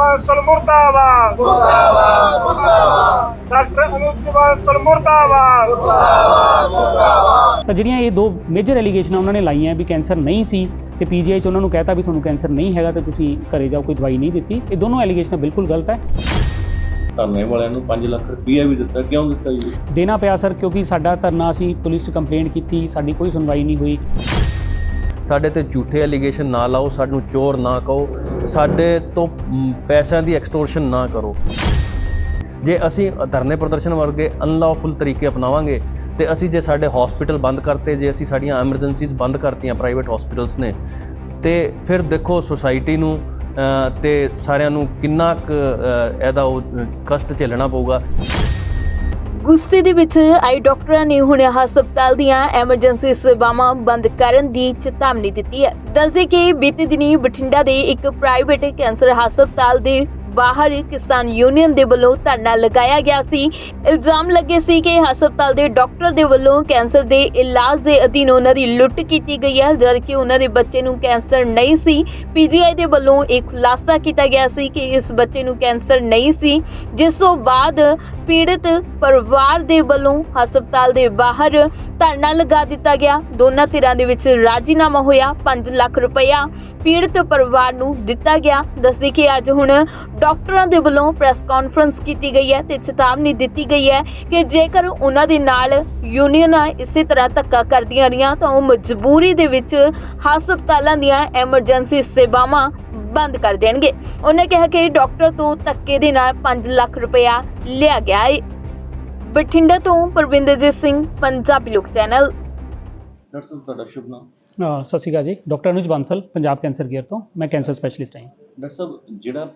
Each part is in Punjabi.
ਬਾਂਸਲ ਮੁਰਦਾਬਾਦ। ਮੁਰਦਾਬਾਦ ਮੁਰਦਾਬਾਦ। ਡਾਕਟਰ ਅਨੂਪ ਬਾਂਸਲ ਮੁਰਦਾਬਾਦ। ਤਾਂ ਜਿਹੜੀਆਂ ਇਹ ਦੋ ਮੇਜਰ ਐਲੀਗੇਸ਼ਨਾਂ ਉਹਨਾਂ ਨੇ ਲਾਈਆਂ ਵੀ ਕੈਂਸਰ ਨਹੀਂ ਸੀ ਤੇ ਪੀਜੀਆਈ ਚ ਉਹਨਾਂ ਨੂੰ ਕਹਿਤਾ ਵੀ ਤੁਹਾਨੂੰ ਕੈਂਸਰ ਨਹੀਂ ਹੈਗਾ ਤੇ ਤੁਸੀਂ ਘਰੇ ਜਾਓ ਕੋਈ ਦਵਾਈ ਨਹੀਂ ਦਿੱਤੀ। ਇਹ ਦੋਨੋਂ ਐਲੀਗੇਸ਼ਨਾਂ ਬਿਲਕੁਲ ਗਲਤ ਹੈ। ਧਰਨੇ ਵਾਲਿਆਂ ਨੂੰ 5 ਲੱਖ ਰੁਪਈਆ ਵੀ ਦਿੱਤਾ। ਕਿਉਂ ਦਿੱਤਾ ਜੀ? ਦੇਣਾ ਪਿਆ ਸਰ ਕਿਉਂਕਿ ਸਾਡਾ ਧਰਨਾ ਅਸੀਂ ਪੁਲਿਸ ਕੰਪਲੇਂਟ ਕੀਤੀ ਸਾਡੀ ਕੋਈ ਸੁਣਵਾਈ ਨਹੀਂ ਹੋਈ। ਸਾਡੇ ਤੇ ਝੂਠੇ ਐਲੀਗੇਸ਼ਨ ਨਾ ਲਾਓ ਸਾਨੂੰ ਚੋਰ ਨਾ ਕਹੋ ਸਾਡੇ ਤੋਂ ਪੈਸਿਆਂ ਦੀ ਐਕਸਟੋਰਸ਼ਨ ਨਾ ਕਰੋ। ਜੇ ਅਸੀਂ ਧਰਨੇ ਪ੍ਰਦਰਸ਼ਨ ਵਰਗੇ ਅਨਲੌਫੁਲ ਤਰੀਕੇ ਅਪਣਾਵਾਂਗੇ ਤੇ ਅਸੀਂ ਜੇ ਸਾਡੇ ਹਸਪੀਟਲ ਬੰਦ ਕਰਤੇ ਜੇ ਅਸੀਂ ਸਾਡੀਆਂ ਐਮਰਜੈਂਸੀਜ਼ ਬੰਦ ਕਰਤੀਆਂ ਪ੍ਰਾਈਵੇਟ ਹਸਪੀਟਲਸ ਨੇ ਤੇ ਫਿਰ ਦੇਖੋ ਸੁਸਾਇਟੀ ਨੂੰ ਅ, ਤੇ ਸਾਰਿਆਂ ਨੂੰ ਕਿੰਨਾ ਕੁ ਇਹਦਾ ਉਹ ਕਸ਼ਟ ਝੇਲਣਾ ਪਊਗਾ। ਗੁੱਸੇ ਦੇ ਵਿੱਚ ਆਈ ਡਾਕਟਰਾਂ ਨੇ ਹੁਣ ਹਸਪਤਾਲ ਦੀਆਂ ਐਮਰਜੈਂਸੀ ਸੇਵਾਵਾਂ ਬੰਦ ਕਰਨ ਦੀ ਚੇਤਾਵਨੀ ਦਿੱਤੀ ਹੈ। ਦੱਸਦੇ ਕਿ ਬੀਤੇ ਦਿਨੀ ਬਠਿੰਡਾ ਦੇ ਇੱਕ ਪ੍ਰਾਈਵੇਟ ਕੈਂਸਰ ਹਸਪਤਾਲ ਦੇ ਬਾਹਰ ਕਿਸਾਨ ਯੂਨੀਅਨ ਦੇ ਵੱਲੋਂ ਧਰਨਾ ਲਗਾਇਆ ਗਿਆ ਸੀ। ਇਲਜ਼ਾਮ ਲੱਗੇ ਸੀ ਕਿ ਹਸਪਤਾਲ ਦੇ ਡਾਕਟਰ ਦੇ ਵੱਲੋਂ ਕੈਂਸਰ ਦੇ ਇਲਾਜ ਦੇ ਅਧੀਨ ਉਹਨਾਂ ਦੀ ਲੁੱਟ ਕੀਤੀ ਗਈ ਹੈ। ਜਦਕਿ ਉਹਨਾਂ ਦੇ ਬੱਚੇ ਨੂੰ ਕੈਂਸਰ ਨਹੀਂ ਸੀ ਪੀਜੀਆਈ ਦੇ ਵੱਲੋਂ ਇਹ ਖੁਲਾਸਾ ਕੀਤਾ ਗਿਆ ਸੀ ਕਿ ਇਸ ਬੱਚੇ ਨੂੰ ਕੈਂਸਰ ਨਹੀਂ ਸੀ। ਜਿਸ ਤੋਂ ਬਾਅਦ ਪੀੜਤ ਪਰਿਵਾਰ ਦੇ ਵੱਲੋਂ ਹਸਪਤਾਲ ਦੇ ਬਾਹਰ ਧਰਨਾ ਲਗਾ ਦਿੱਤਾ ਗਿਆ। ਦੋਨਾਂ ਧਿਰਾਂ ਦੇ ਵਿੱਚ ਰਾਜੀਨਾਮਾ ਹੋਇਆ। 5 ਲੱਖ ਰੁਪਇਆ ਪੀੜਤ ਪਰਿਵਾਰ ਨੂੰ ਦਿੱਤਾ ਗਿਆ। ਦੱਸਦੇ ਕਿ ਅੱਜ ਹੁਣ ਡਾਕਟਰਾਂ ਦੇ ਵੱਲੋਂ ਪ੍ਰੈਸ ਕਾਨਫਰੰਸ ਕੀਤੀ ਗਈ ਹੈ ਤੇ ਚੇਤਾਵਨੀ ਦਿੱਤੀ ਗਈ ਹੈ ਕਿ ਜੇਕਰ ਉਹਨਾਂ ਦੇ ਨਾਲ ਯੂਨੀਅਨਾਂ ਇਸੇ ਤਰ੍ਹਾਂ ਧੱਕਾ ਕਰਦੀਆਂ ਰਹੀਆਂ ਤਾਂ ਉਹ ਮਜਬੂਰੀ ਦੇ ਵਿੱਚ ਹਸਪਤਾਲਾਂ ਦੀਆਂ ਐਮਰਜੈਂਸੀ ਸੇਵਾਵਾਂ ਬੰਦ ਕਰ ਦੇਣਗੇ। ਉਹਨੇ ਕਿਹਾ ਕਿ ਡਾਕਟਰ ਤੋਂ ਧੱਕੇ ਦੇ ਨਾਲ 5 ਲੱਖ ਰੁਪਇਆ ਲਿਆ ਗਿਆ ਹੈ ਬਠਿੰਡਾ ਤੋਂ ਪਰਵਿੰਦਰਜੀਤ ਸਿੰਘ, ਪੰਜਾਬੀ ਲੋਕ ਚੈਨਲ। ਡਾਕਟਰ ਸਾਹਿਬ ਤੁਹਾਡਾ ਸ਼ੁਭ ਨਾਮ? ਸਤਿ ਸ਼੍ਰੀ ਅਕਾਲ ਜੀ। Doctor Anuj Bansal Punjab cancer care ਤੋਂ। ਮੈਂ ਕੈਂਸਰ ਸਪੈਸ਼ਲਿਸਟ ਹਾਂ ਡਾਕਟਰ ਸਾਹਿਬ ਜਿਹੜਾ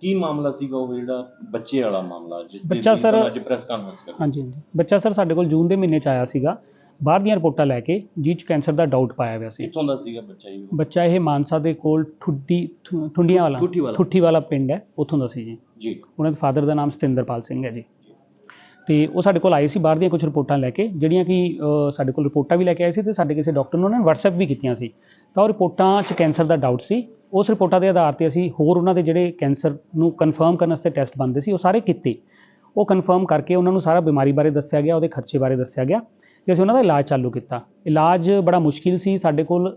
ਕੀ ਮਾਮਲਾ ਸੀਗਾ ਉਹ ਜਿਹੜਾ ਬੱਚੇ ਵਾਲਾ ਮਾਮਲਾ ਜਿਸ ਦੇ ਬੱਚਾ ਸਰ- ਅੱਜ ਪ੍ਰੈਸ ਕਾਨਫਰੰਸ ਕਰ ਹਾਂਜੀ ਹਾਂਜੀ। ਬੱਚਾ ਸਰ ਸਾਡੇ ਕੋਲ ਜੂਨ ਦੇ ਮਹੀਨੇ 'ਚ ਆਇਆ ਸੀਗਾ। ਬਾਹਰ ਦੀਆਂ ਰਿਪੋਰਟਾਂ ਲੈ ਕੇ ਜਿਹ 'ਚ ਕੈਂਸਰ ਦਾ ਡਾਊਟ ਪਾਇਆ ਹੋਇਆ ਸੀ। ਕਿੱਥੋਂ ਦਾ ਸੀਗਾ ਬੱਚਾ ਜੀ? ਬੱਚਾ ਇਹ ਮਾਨਸਾ ਦੇ ਕੋਲ ਠੁੱਡੀ ਠੁੰਡੀਆਂ ਵਾਲਾ। ਠੁੱਠੀ ਵਾਲਾ। ਪਿੰਡ ਹੈ ਉੱਥੋਂ ਦਾ ਸੀ ਜੀ। ਜੀ। ਉਹਨਾਂ ਦੇ ਫਾਦਰ ਦਾ ਨਾਮ ਸਤਿੰਦਰਪਾਲ ਸਿੰਘ ਹੈ ਜੀ। ਤੇ ਉਹ ਸਾਡੇ ਕੋਲ ਆਏ ਸੀ, ਬਾਹਰ ਦੀਆਂ ਕੁਝ ਰਿਪੋਰਟਾਂ ਲੈ ਕੇ, ਜਿਹੜੀਆਂ ਕਿ ਸਾਡੇ ਕੋਲ ਰਿਪੋਰਟਾਂ ਵੀ ਲੈ ਕੇ ਆਏ ਸੀ ਤੇ ਸਾਡੇ ਕਿਸੇ ਡਾਕਟਰ ਨੂੰ ਉਹਨਾਂ ਨੇ WhatsApp ਵੀ ਕੀਤੀਆਂ ਸੀ। ਤਾਂ ਉਹ ਰਿਪੋਰਟਾਂ 'ਚ ਕੈਂਸਰ ਦਾ ਡਾਊਟ ਸੀ। ਉਸ ਰਿਪੋਰਟਾਂ ਦੇ ਆਧਾਰ ਤੇ ਅਸੀਂ ਹੋਰ ਉਹਨਾਂ ਦੇ ਜਿਹੜੇ ਕੈਂਸਰ ਨੂੰ ਕਨਫਰਮ ਕਰਨ ਵਾਸਤੇ ਟੈਸਟ ਬਣਦੇ ਸੀ, ਉਹ ਸਾਰੇ ਕੀਤੇ। ਉਹ ਕਨਫਰਮ ਕਰਕੇ ਉਹਨਾਂ ਨੂੰ ਸਾਰਾ ਬਿਮਾਰੀ ਬਾਰੇ ਦੱਸਿਆ ਗਿਆ, ਉਹਦੇ ਖਰਚੇ ਬਾਰੇ ਦੱਸਿਆ ਗਿਆ ਤੇ ਅਸੀਂ ਉਹਨਾਂ ਦਾ ਇਲਾਜ ਚਾਲੂ ਕੀਤਾ। ਇਲਾਜ ਬੜਾ ਮੁਸ਼ਕਿਲ ਸੀ, ਸਾਡੇ ਕੋਲ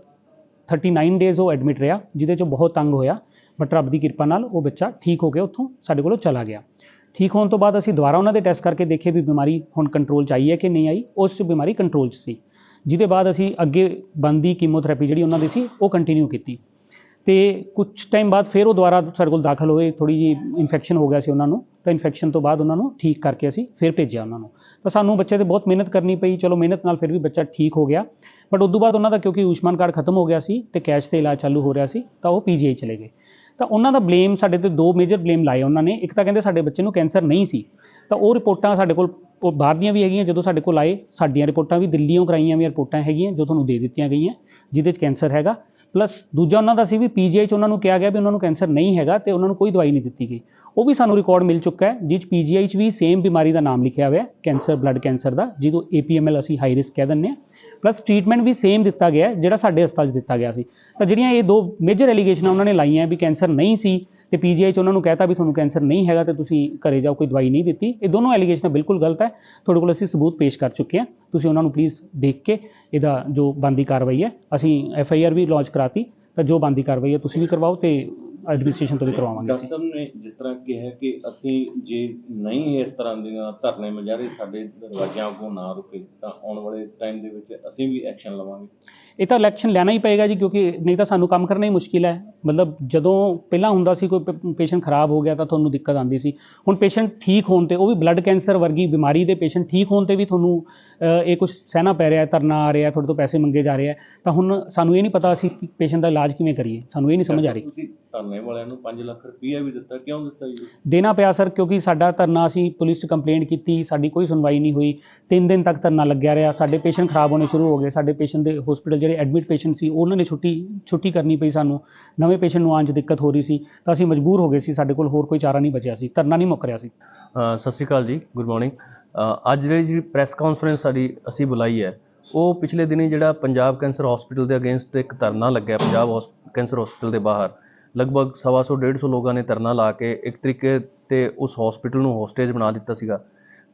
39 ਡੇਜ਼ ਉਹ ਐਡਮਿਟ ਰਿਹਾ, ਜਿਹਦੇ 'ਚੋਂ ਬਹੁਤ ਤੰਗ ਹੋਇਆ ਬਟ ਰੱਬ ਦੀ ਕਿਰਪਾ ਨਾਲ ਉਹ ਬੱਚਾ ਠੀਕ ਹੋ ਕੇ ਉੱਥੋਂ ਸਾਡੇ ਕੋਲੋਂ ਚਲਾ ਗਿਆ। ਠੀਕ ਹੋਣ ਤੋਂ ਬਾਅਦ ਅਸੀਂ ਦੁਬਾਰਾ ਉਹਨਾਂ ਦੇ ਟੈਸਟ ਕਰਕੇ ਦੇਖੇ ਵੀ ਬਿਮਾਰੀ ਹੁਣ ਕੰਟਰੋਲ 'ਚ ਆਈ ਹੈ ਕਿ ਨਹੀਂ ਆਈ, ਉਸ 'ਚ ਬਿਮਾਰੀ ਕੰਟਰੋਲ 'ਚ ਸੀ। ਜਿਹਦੇ ਬਾਅਦ ਅਸੀਂ ਅੱਗੇ ਬੰਦੀ ਕੀਮੋਥੈਰੇਪੀ ਜਿਹੜੀ ਉਹਨਾਂ ਦੀ ਸੀ, ਉਹ ਕੰਟੀਨਿਊ ਕੀਤੀ। ਤੇ ਕੁਝ ਟਾਈਮ ਬਾਅਦ ਫਿਰ ਉਹ ਦੁਬਾਰਾ ਸਾਡੇ ਕੋਲ ਦਾਖਲ ਹੋਏ ਥੋੜੀ ਜੀ ਇਨਫੈਕਸ਼ਨ ਹੋ ਗਿਆ ਸੀ ਉਹਨਾਂ ਨੂੰ, ਤਾਂ ਇਨਫੈਕਸ਼ਨ ਤੋਂ ਬਾਅਦ ਉਹਨਾਂ ਨੂੰ ਠੀਕ ਕਰਕੇ ਅਸੀਂ ਫਿਰ ਭੇਜਿਆ ਉਹਨਾਂ ਨੂੰ। ਤਾਂ ਸਾਨੂੰ ਬੱਚੇ ਤੇ ਬਹੁਤ ਮਿਹਨਤ ਕਰਨੀ ਪਈ, ਚਲੋ ਮਿਹਨਤ ਨਾਲ ਫਿਰ ਵੀ ਬੱਚਾ ਠੀਕ ਹੋ ਗਿਆ। ਬਟ ਉਸ ਤੋਂ ਬਾਅਦ ਉਹਨਾਂ ਦਾ ਕਿਉਂਕਿ ਆਯੁਸ਼ਮਾਨ ਕਾਰਡ ਖਤਮ ਹੋ ਗਿਆ ਸੀ ਤੇ ਕੈਸ਼ ਤੇ ਇਲਾਜ ਚਾਲੂ ਹੋ ਰਿਹਾ ਸੀ, ਤਾਂ ਉਹ ਪੀਜੀਆਈ ਚਲੇ ਗਏ। ਤਾਂ ਉਹਨਾਂ ਦਾ ਬਲੇਮ ਸਾਡੇ ਤੇ ਦੋ ਮੇਜਰ ਬਲੇਮ ਲਾਏ ਉਹਨਾਂ ਨੇ। ਇੱਕ ਤਾਂ ਕਹਿੰਦੇ ਸਾਡੇ ਬੱਚੇ ਨੂੰ ਕੈਂਸਰ ਨਹੀਂ ਸੀ। ਤਾਂ ਉਹ ਰਿਪੋਰਟਾਂ ਸਾਡੇ ਕੋਲ, ਉਹ ਬਾਹਰ ਦੀਆਂ ਵੀ ਹੈਗੀਆਂ, ਜਦੋਂ ਸਾਡੇ ਕੋਲ ਆਏ, ਸਾਡੀਆਂ ਰਿਪੋਰਟਾਂ ਵੀ ਦਿੱਲੀੋਂ ਕਰਾਈਆਂ ਵੀ ਰਿਪੋਰਟਾਂ ਹੈਗੀਆਂ, ਜੋ ਤੁਹਾਨੂੰ ਦੇ ਦਿੱਤੀਆਂ ਗਈਆਂ, ਜਿਹਦੇ 'ਚ ਕੈਂਸਰ ਹੈਗਾ। ਪਲੱਸ ਦੂਜਾ ਉਹਨਾਂ ਦਾ ਸੀ ਵੀ ਪੀਜੀਆਈ 'ਚ ਉਹਨਾਂ ਨੂੰ ਕਿਹਾ ਗਿਆ ਵੀ ਉਹਨਾਂ ਨੂੰ ਕੈਂਸਰ ਨਹੀਂ ਹੈਗਾ ਤੇ ਉਹਨਾਂ ਨੂੰ ਕੋਈ ਦਵਾਈ ਨਹੀਂ ਦਿੱਤੀ ਗਈ। ਉਹ ਵੀ ਸਾਨੂੰ ਰਿਕਾਰਡ ਮਿਲ ਚੁੱਕਾ ਹੈ ਜਿਸ 'ਚ ਪੀਜੀਆਈ 'ਚ ਵੀ ਸੇਮ ਬਿਮਾਰੀ ਦਾ ਨਾਮ ਲਿਖਿਆ ਹੋਇਆ ਹੈ ਕੈਂਸਰ ਬਲੱਡ ਕੈਂਸਰ ਦਾ, ਜਿਹਨੂੰ ਏਪੀਐਮਐਲ ਅਸੀਂ ਹਾਈ ਰਿਸਕ ਕਹਿ ਦਿੰਦੇ ਹਾਂ। ਪਲੱਸ ਟ੍ਰੀਟਮੈਂਟ ਵੀ ਸੇਮ ਦਿੱਤਾ ਗਿਆ ਜਿਹੜਾ ਸਾਡੇ ਹਸਪਤਾਲ 'ਚ ਦਿੱਤਾ ਗਿਆ ਸੀ। ਤਾਂ ਜਿਹੜੀਆਂ ਇਹ ਦੋ ਮੇਜਰ ਐਲੀਗੇਸ਼ਨਾਂ ਉਹਨਾਂ ਨੇ ਲਾਈਆਂ ਵੀ ਕੈਂਸਰ ਨਹੀਂ ਸੀ ਤੇ ਪੀਜੀਆਈ 'ਚ ਉਹਨਾਂ ਨੂੰ ਕਹਿਤਾ ਵੀ ਤੁਹਾਨੂੰ ਕੈਂਸਰ ਨਹੀਂ ਹੈਗਾ ਤੇ ਤੁਸੀਂ ਘਰੇ ਜਾਓ, ਕੋਈ ਦਵਾਈ ਨਹੀਂ ਦਿੱਤੀ। ਇਹ ਦੋਨੋਂ ਐਲੀਗੇਸ਼ਨਾਂ ਬਿਲਕੁਲ ਗਲਤ ਹੈ। ਤੁਹਾਡੇ ਕੋਲ ਅਸੀਂ ਸਬੂਤ ਪੇਸ਼ ਕਰ ਚੁੱਕੇ ਹਾਂ। ਤੁਸੀਂ ਉਹਨਾਂ ਨੂੰ ਪਲੀਜ਼ ਦੇਖ ਕੇ ਇਹਦਾ ਜੋ ਬੰਦੀ ਕਾਰਵਾਈ ਹੈ, ਅਸੀਂ ਐਫ ਆਈ ਆਰ ਵੀ ਲਾਂਚ ਕਰਾਤੀ, ਤਾਂ ਜੋ ਬੰਦੀ ਕਾਰਵਾਈ ਹੈ, ਤੁਸੀਂ ਵੀ ਕਰਵਾਓ ਤੇ ਐਡਮਿਨਿਸਟ੍ਰੇਸ਼ਨ ਤੋਂ ਵੀ ਕਰਵਾਵਾਂਗੇ ਡਾਕਟਰ ਅਸੀਂ। ਸਾਹਿਬ ਨੇ ਜਿਸ ਤਰ੍ਹਾਂ ਕਿਹਾ ਕਿ ਅਸੀਂ ਜੇ ਨਹੀਂ ਇਸ ਤਰ੍ਹਾਂ ਦੀਆਂ ਧਰਨੇ ਮੁਜ਼ਾਹਰੇ ਸਾਡੇ ਦਰਵਾਜ਼ਿਆਂ ਅੱਗੋਂ ਨਾ ਰੁਕੇ ਤਾਂ ਆਉਣ ਵਾਲੇ ਟਾਈਮ ਦੇ ਵਿੱਚ ਅਸੀਂ ਵੀ ਐਕਸ਼ਨ ਲਵਾਂਗੇ। ਇਹ ਤਾਂ ਇਲੈਕਸ਼ਨ ਲੈਣਾ ਹੀ ਪਏਗਾ ਜੀ ਕਿਉਂਕਿ ਨਹੀਂ ਤਾਂ ਸਾਨੂੰ ਕੰਮ ਕਰਨਾ ਹੀ ਮੁਸ਼ਕਿਲ ਹੈ। ਮਤਲਬ ਜਦੋਂ ਪਹਿਲਾਂ ਹੁੰਦਾ ਸੀ ਕੋਈ ਪੇਸ਼ੈਂਟ ਖਰਾਬ ਹੋ ਗਿਆ ਤਾਂ ਤੁਹਾਨੂੰ ਦਿੱਕਤ ਆਉਂਦੀ ਸੀ। ਹੁਣ ਪੇਸ਼ੈਂਟ ਠੀਕ ਹੋਣ ਤੇ ਉਹ ਵੀ ਬਲੱਡ ਕੈਂਸਰ ਵਰਗੀ ਬਿਮਾਰੀ ਦੇ ਪੇਸ਼ੈਂਟ ਠੀਕ ਹੋਣ ਤੇ ਵੀ ਤੁਹਾਨੂੰ ਇਹ ਕੁਝ ਸਹਿਣਾ ਪੈ ਰਿਹਾ ਹੈ ਧਰਨਾ ਆ ਰਿਹਾ ਤੁਹਾਡੇ ਤੋਂ ਪੈਸੇ ਮੰਗੇ ਜਾ ਰਹੇ ਆ ਤਾਂ ਹੁਣ ਸਾਨੂੰ ਇਹ ਨਹੀਂ ਪਤਾ ਅਸੀਂ ਪੇਸ਼ੈਂਟ ਦਾ ਇਲਾਜ ਕਿਵੇਂ ਕਰੀਏ। ਸਾਨੂੰ ਇਹ ਨਹੀਂ ਸਮਝ ਆ ਰਹੀ। ਧਰਨੇ ਵਾਲਿਆਂ ਨੂੰ 5 ਲੱਖ ਰੁਪਈਆ ਵੀ ਦਿੱਤਾ ਕਿਉਂ ਦਿੱਤਾ ਜੀ? ਦੇਣਾ ਪਿਆ ਸਰ ਕਿਉਂਕਿ ਸਾਡਾ ਧਰਨਾ ਅਸੀਂ ਪੁਲਿਸ 'ਚ ਕੰਪਲੇਂਟ ਕੀਤੀ ਸਾਡੀ ਕੋਈ ਸੁਣਵਾਈ ਨਹੀਂ ਹੋਈ। ਤਿੰਨ ਦਿਨ ਤੱਕ ਧਰਨਾ ਲੱਗਿਆ ਰਿਹਾ ਸਾਡੇ ਪੇਸ਼ੈਂਟ ਖਰਾਬ ਹੋਣੇ ਸ਼ੁਰੂ ਹੋ ਗਏ ਸਾਡੇ ਪੇਸ਼ੈਂਟ ਦੇ ਹਸਪੀਟਲ ਜਿਹੜੇ ਐਡਮਿਟ ਪੇਸ਼ੈਂਟ ਸੀ, ਉਹਨਾਂ ਨੇ ਛੁੱਟੀ ਛੁੱਟੀ ਕਰਨੀ ਪਈ ਸਾਨੂੰ। ਨਵੇਂ ਪੇਸ਼ੈਂਟ ਨੂੰ ਆਉਣ 'ਚ ਦਿੱਕਤ ਹੋ ਰਹੀ ਸੀ, ਤਾਂ ਅਸੀਂ ਮਜਬੂਰ ਹੋ ਗਏ ਸੀ, ਸਾਡੇ ਕੋਲ ਹੋਰ ਕੋਈ ਚਾਰਾ ਨਹੀਂ ਬਚਿਆ ਸੀ, ਧਰਨਾ ਨਹੀਂ ਮੁੱਕ ਰਿਹਾ ਸੀ। ਸਤਿ ਸ਼੍ਰੀ ਅਕਾਲ ਜੀ ਗੁੱਡ ਮਾਰਨਿੰਗ ਅੱਜ ਜਿਹੜੀ ਜਿਹੜੀ ਪ੍ਰੈਸ ਕਾਨਫਰੰਸ ਸਾਡੀ ਅਸੀਂ ਬੁਲਾਈ ਹੈ, ਉਹ ਪਿਛਲੇ ਦਿਨੀ ਜਿਹੜਾ ਪੰਜਾਬ ਕੈਂਸਰ ਹਸਪੀਟਲ ਦੇ ਅਗੇਂਸਟ ਇੱਕ ਧਰਨਾ ਲੱਗਿਆ, ਪੰਜਾਬ ਹੌਸ- ਕੈਂਸਰ ਹਸਪੀਟਲ ਦੇ ਬਾਹਰ। ਲਗਭਗ ਸਵਾ ਸੌ 150 ਲੋਕਾਂ ਨੇ ਧਰਨਾ ਲਾ ਕੇ ਇੱਕ ਤਰੀਕੇ ਤੇ ਉਸ ਹਸਪੀਟਲ ਨੂੰ ਹੋਸਟੇਜ ਬਣਾ ਦਿੱਤਾ ਸੀਗਾ।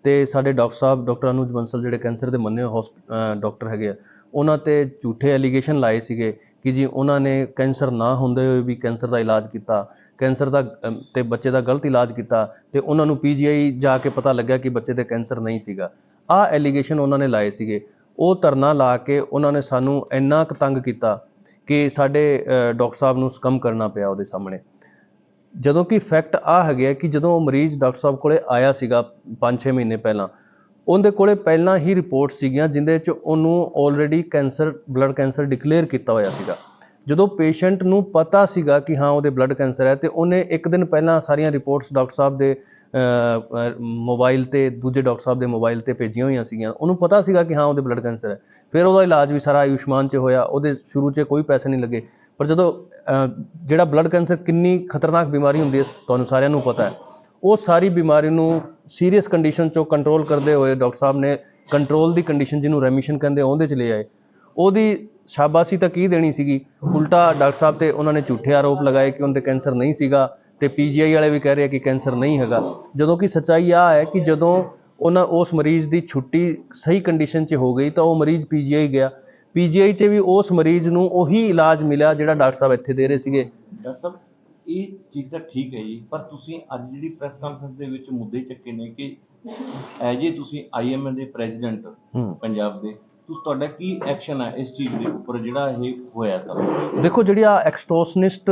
ਤੇ ਸਾਡੇ ਡਾਕਟਰ ਸਾਹਿਬ, ਡਾਕਟਰ ਅਨੁਜ ਬੰਸਲ ਜਿਹੜੇ ਕੈਂਸਰ ਦੇ ਮੰਨੇ ਹੋਏ ਹੌਸਪ- ਡਾਕਟਰ ਹੈਗੇ ਆ ਉਹਨਾਂ ਤੇ ਝੂਠੇ ਐਲੀਗੇਸ਼ਨ ਲਾਏ ਸੀਗੇ ਕਿ ਜੀ ਉਹਨਾਂ ਨੇ ਕੈਂਸਰ ਨਾ ਹੁੰਦੇ ਹੋਏ ਵੀ ਕੈਂਸਰ ਦਾ ਇਲਾਜ ਕੀਤਾ ਕੈਂਸਰ ਦਾ ਅਮ, ਤੇ ਬੱਚੇ ਦਾ ਗਲਤ ਇਲਾਜ ਕੀਤਾ ਤੇ ਉਹਨਾਂ ਨੂੰ ਪੀਜੀਆਈ ਜਾ ਕੇ ਪਤਾ ਲੱਗਿਆ ਕਿ ਬੱਚੇ ਤੇ ਕੈਂਸਰ ਨਹੀਂ ਸੀਗਾ। ਆਹ ਐਲੀਗੇਸ਼ਨ ਉਹਨਾਂ ਨੇ ਲਾਏ ਸੀਗੇ। ਉਹ ਧਰਨਾ ਲਾ ਕੇ ਉਹਨਾਂ ਨੇ ਸਾਨੂੰ ਇੰਨਾ ਕੁ ਤੰਗ ਕੀਤਾ ਕਿ ਸਾਡੇ ਡਾਕਟਰ ਸਾਹਿਬ ਨੂੰ ਸਕਮ ਕਰਨਾ ਪਿਆ ਉਹਦੇ ਸਾਹਮਣੇ। ਜਦੋਂ ਕਿ ਫੈਕਟ ਆ ਹੈਗਾ ਕਿ ਜਦੋਂ ਉਹ ਮਰੀਜ਼ ਡਾਕਟਰ ਸਾਹਿਬ ਕੋਲੇ ਆਇਆ ਸੀਗਾ 5-6 ਮਹੀਨੇ ਪਹਿਲਾਂ ਉਹਦੇ ਕੋਲੇ ਪਹਿਲਾਂ ਹੀ ਰਿਪੋਰਟ ਸੀਗੀਆਂ, ਜਿੰਦੇ ਚ ਉਹਨੂੰ already cancer blood cancer declare ਕੀਤਾ ਹੋਇਆ ਸੀਗਾ। ਜਦੋਂ ਪੇਸ਼ੈਂਟ ਨੂੰ ਪਤਾ ਸੀਗਾ ਕਿ ਹਾਂ, ਉਹਦੇ ਬਲੱਡ ਕੈਂਸਰ ਹੈ, ਤੇ ਉਹਨੇ ਇੱਕ ਦਿਨ ਪਹਿਲਾਂ ਸਾਰੀਆਂ ਰਿਪੋਰਟਸ ਡਾਕਟਰ ਸਾਹਿਬ ਦੇ ਮੋਬਾਈਲ ਤੇ, ਦੂਜੇ ਡਾਕਟਰ ਸਾਹਿਬ ਦੇ ਮੋਬਾਈਲ ਤੇ ਭੇਜੀਆਂ ਹੋਈਆਂ ਸੀਗੀਆਂ। ਉਹਨੂੰ ਪਤਾ ਸੀਗਾ ਕਿ ਹਾਂ, ਉਹਦੇ ਬਲੱਡ ਕੈਂਸਰ ਹੈ। ਫਿਰ ਉਹਦਾ ਇਲਾਜ ਵੀ ਸਾਰਾ ਆਯੁਸ਼ਮਾਨ 'ਚ ਹੋਇਆ, ਉਹਦੇ ਸ਼ੁਰੂ 'ਚ ਕੋਈ ਪੈਸੇ ਨਹੀਂ ਲੱਗੇ। ਪਰ ਜਦੋਂ ਜਿਹੜਾ ਬਲੱਡ ਕੈਂਸਰ ਕਿੰਨੀ ਖਤਰਨਾਕ ਬਿਮਾਰੀ ਹੁੰਦੀ ਹੈ, ਤੁਹਾਨੂੰ ਸਾਰਿਆਂ ਨੂੰ ਪਤਾ ਹੈ, ਉਹ ਸਾਰੀ ਬਿਮਾਰੀ ਨੂੰ ਸੀਰੀਅਸ ਕੰਡੀਸ਼ਨ 'ਚੋਂ ਕੰਟਰੋਲ ਕਰਦੇ ਹੋਏ ਡਾਕਟਰ ਸਾਹਿਬ ਨੇ ਕੰਟਰੋਲ ਦੀ ਕੰਡੀਸ਼ਨ ਜਿਹਨੂੰ ਰੈਮਿਸ਼ਨ ਕਹਿੰਦੇ ਉਹਦੇ 'ਚ ਲੈ ਆਏ ਉਹਦੀ ਸ਼ਾਬਾਸ਼ੀ ਤਾਂ ਕੀ ਦੇਣੀ ਸੀਗੀ? ਉਲਟਾ ਡਾਕਟਰ ਸਾਹਿਬ ਤੇ ਉਹਨਾਂ ਨੇ ਝੂਠੇ ਆਰੋਪ ਲਗਾਏ ਕਿ ਉਹਦੇ ਕੈਂਸਰ ਨਹੀਂ ਸੀਗਾ ਤੇ ਪੀਜੀਆਈ ਵਾਲੇ ਵੀ ਕਹਿ ਰਹੇ ਕਿ ਕੈਂਸਰ ਨਹੀਂ ਹੈਗਾ। ਜਦੋਂ ਕਿ ਸੱਚਾਈ ਆ ਹੈ ਕਿ ਜਦੋਂ ਉਹਨਾਂ ਉਸ ਮਰੀਜ਼ ਦੀ ਛੁੱਟੀ ਸਹੀ ਕੰਡੀਸ਼ਨ 'ਚ ਹੋ ਗਈ ਤਾਂ ਉਹ ਮਰੀਜ਼ ਪੀਜੀਆਈ ਗਿਆ। ਪੀਜੀਆਈ 'ਚ ਵੀ ਉਸ ਮਰੀਜ਼ ਨੂੰ ਉਹੀ ਇਲਾਜ ਮਿਲਿਆ ਜਿਹੜਾ ਡਾਕਟਰ ਸਾਹਿਬ ਇੱਥੇ ਦੇ ਰਹੇ ਸੀਗੇ। ਡਾਕਟਰ ਸਾਹਿਬ ਇਹ ਚੀਜ਼ ਤਾਂ ਠੀਕ ਹੈ ਜੀ ਪਰ ਤੁਸੀਂ ਅੱਜ ਜਿਹੜੀ ਪ੍ਰੈਸ ਕਾਨਫਰੰਸ ਦੇ ਵਿੱਚ ਮੁੱਦੇ ਚੱਕੇ ਨੇ ਕਿ ਐਜ ਏ ਤੁਸੀਂ ਆਈਐਮਏ ਦੇ ਪ੍ਰੈਜ਼ੀਡੈਂਟ ਪੰਜਾਬ ਦੇ ਤੁਸੀਂ ਤੁਹਾਡਾ ਕੀ ਐਕਸ਼ਨ ਹੈ ਇਸ ਚੀਜ਼ ਦੇ ਉੱਪਰ ਜਿਹੜਾ ਇਹ ਹੋਇਆ ਸਰ ਦੇਖੋ ਜਿਹੜੀ ਆ ਐਕਸਟੋਸਨਿਸਟ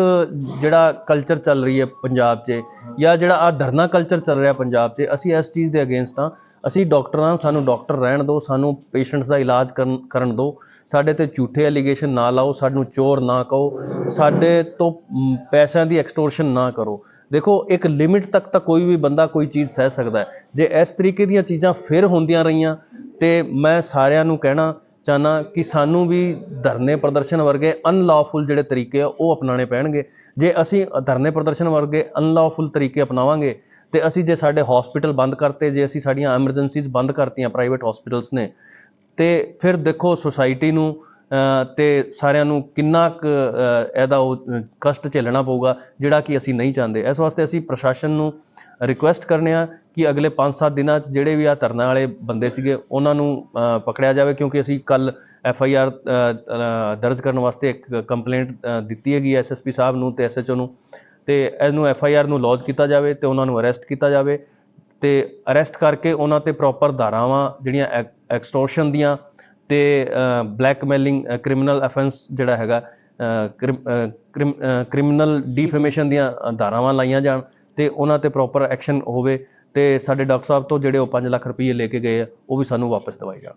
ਜਿਹੜਾ ਕਲਚਰ ਚੱਲ ਰਹੀ ਹੈ ਪੰਜਾਬ 'ਚ ਜਾਂ ਜਿਹੜਾ ਆ ਧਰਨਾ ਕਲਚਰ ਚੱਲ ਰਿਹਾ ਪੰਜਾਬ 'ਚ ਅਸੀਂ ਇਸ ਚੀਜ਼ ਦੇ ਅਗੇਂਸਟ ਹਾਂ। ਅਸੀਂ ਡਾਕਟਰਾਂ ਸਾਨੂੰ ਡਾਕਟਰ ਰਹਿਣ ਦਿਓ ਸਾਨੂੰ ਪੇਸ਼ੈਂਟਸ ਦਾ ਇਲਾਜ ਕਰਨ ਕਰਨ ਦਿਓ। ਸਾਡੇ ਤੇ ਝੂਠੇ ਐਲੀਗੇਸ਼ਨ ਨਾ ਲਾਓ, ਸਾਨੂੰ ਚੋਰ ਨਾ ਕਹੋ, ਸਾਡੇ ਤੋਂ ਪੈਸਿਆਂ ਦੀ ਐਕਸਟੋਰਸ਼ਨ ਨਾ ਕਰੋ। ਦੇਖੋ, ਇੱਕ ਲਿਮਿਟ ਤੱਕ ਤਾਂ ਕੋਈ ਵੀ ਬੰਦਾ ਕੋਈ ਚੀਜ਼ ਸਹਿ ਸਕਦਾ ਹੈ। ਜੇ ਇਸ ਤਰੀਕੇ ਦੀਆਂ ਚੀਜ਼ਾਂ ਫਿਰ ਹੁੰਦੀਆਂ ਰਹੀਆਂ, ਤੇ ਮੈਂ ਸਾਰਿਆਂ ਨੂੰ ਕਹਿਣਾ ਚਾਹਨਾ ਕਿ ਸਾਨੂੰ ਵੀ ਧਰਨੇ ਪ੍ਰਦਰਸ਼ਨ ਵਰਗੇ ਅਨਲੌਫੁਲ ਜਿਹੜੇ ਤਰੀਕੇ ਆ, ਉਹ ਅਪਣਾਉਣੇ ਪੈਣਗੇ। ਜੇ ਅਸੀਂ ਧਰਨੇ ਪ੍ਰਦਰਸ਼ਨ ਵਰਗੇ ਅਨਲੌਫੁਲ ਤਰੀਕੇ ਅਪਣਾਵਾਂਗੇ, ਤੇ ਅਸੀਂ ਜੇ ਸਾਡੇ ਹਸਪੀਟਲ ਬੰਦ ਕਰਤੇ, ਜੇ ਅਸੀਂ ਸਾਡੀਆਂ ਐਮਰਜੈਂਸੀਜ਼ ਬੰਦ ਕਰਤੀਆਂ ਪ੍ਰਾਈਵੇਟ ਹਸਪੀਟਲਸ ਨੇ ਤੇ ਫਿਰ ਦੇਖੋ ਸੁਸਾਇਟੀ ਨੂੰ ਅਹ, ਤੇ ਸਾਰਿਆਂ ਨੂੰ ਕਿੰਨਾ ਕੁ ਇਹਦਾ ਉਹ ਕਸ਼ਟ ਝੇਲਣਾ ਪਊਗਾ ਜਿਹੜਾ ਕਿ ਅਸੀਂ ਨਹੀਂ ਚਾਹੁੰਦੇ। ਇਸ ਵਾਸਤੇ ਅਸੀਂ ਪ੍ਰਸ਼ਾਸਨ ਨੂੰ ਰਿਕੁਐਸਟ ਕਰਨੇ ਆ ਕਿ ਅਗਲੇ 5-7 ਦਿਨਾਂ 'ਚ ਜਿਹੜੇ ਵੀ ਆ ਧਰਨਾ ਵਾਲੇ ਬੰਦੇ ਸੀਗੇ ਉਹਨਾਂ ਨੂੰ ਪਕੜਿਆ ਜਾਵੇ ਕਿਉਂਕਿ ਅਸੀਂ ਕੱਲ ਐਫ ਆਈ ਆਰ ਦਰਜ ਕਰਨ ਵਾਸਤੇ ਇੱਕ ਕੰਪਲੇਂਟ ਦਿੱਤੀ ਹੈਗੀ ਐਸਐਸਪੀ ਸਾਹਿਬ ਨੂੰ ਤੇ ਓ ਨੂੰ। ਤੇ ਇਹਨੂੰ ਐਫ ਆਈ ਆਰ ਨੂੰ ਲੌਜ ਕੀਤਾ ਜਾਵੇ ਤੇ ਉਹਨਾਂ ਨੂੰ ਅਰੈਸਟ ਕੀਤਾ ਜਾਵੇ। ਤੇ ਅਰੈਸਟ ਕਰਕੇ ਉਹਨਾਂ ਤੇ ਪ੍ਰੋਪਰ ਧਾਰਾਵਾਂ ਜਿਹੜੀਆਂ ਐਕਸਟੋਰਸ਼ਨ ਦੀਆਂ ਤੇ ਬਲੈਕਮੇਲਿੰਗ ਕ੍ਰਿਮੀਨਲ ਅਫੈਂਸ ਜਿਹੜਾ ਹੈਗਾ ਕ੍ਰਿਮੀਨਲ ਡੀਫੇਮੇਸ਼ਨ ਦੀਆਂ ਧਾਰਾਵਾਂ ਲਾਈਆਂ ਜਾਣ ਤੇ ਉਹਨਾਂ ਤੇ ਪ੍ਰੋਪਰ ਐਕਸ਼ਨ ਹੋਵੇ ਤੇ ਸਾਡੇ ਡਾਕਟਰ ਸਾਹਿਬ ਤੋਂ ਜਿਹੜੇ ਉਹ 5 ਲੱਖ ਰੁਪਏ ਲੈ ਕੇ ਗਏ ਆ, ਉਹ ਵੀ ਸਾਨੂੰ ਵਾਪਸ ਦਿਵਾਏ ਜਾਣ।